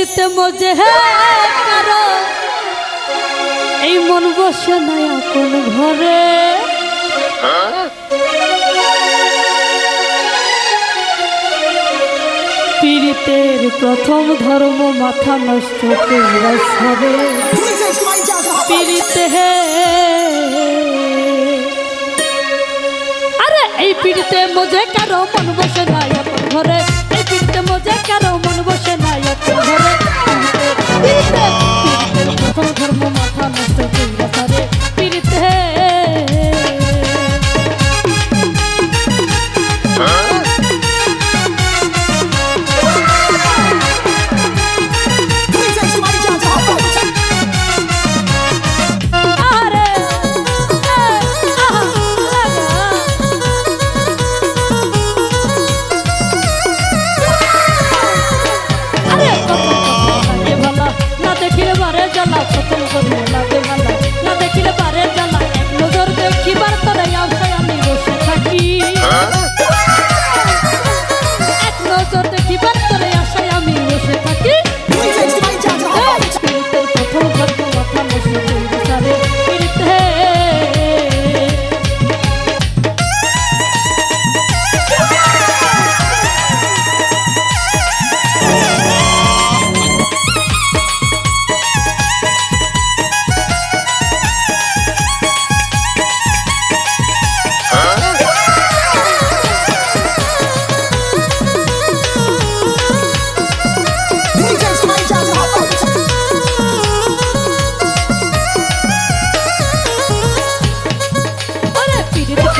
জিত মজে এই মন বসে নাই কোন ঘরে। পীড়িতের প্রথম ধর্ম মাথা নষ্ট হবে পীড়িতে আরে এই পীড়িতে মজে কারও মন বসে নাই ঘরে। সনাতন ধর্ম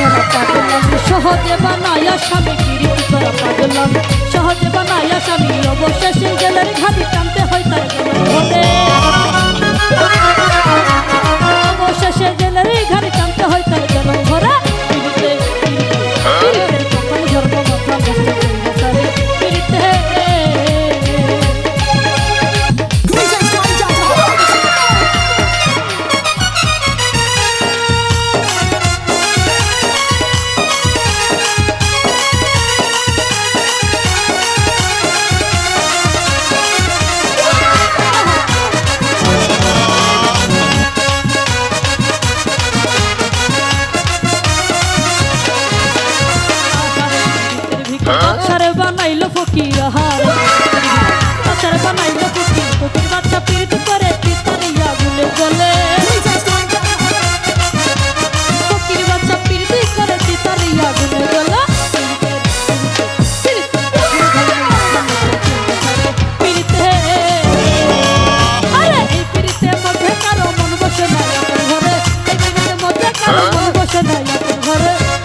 করা পাগলাম সহজে বানায় স্বামী কীর্তি করা পাগলাম। সহজে বানায় স্বামী অবশেষে গেলেন ঘর নাই ঘরে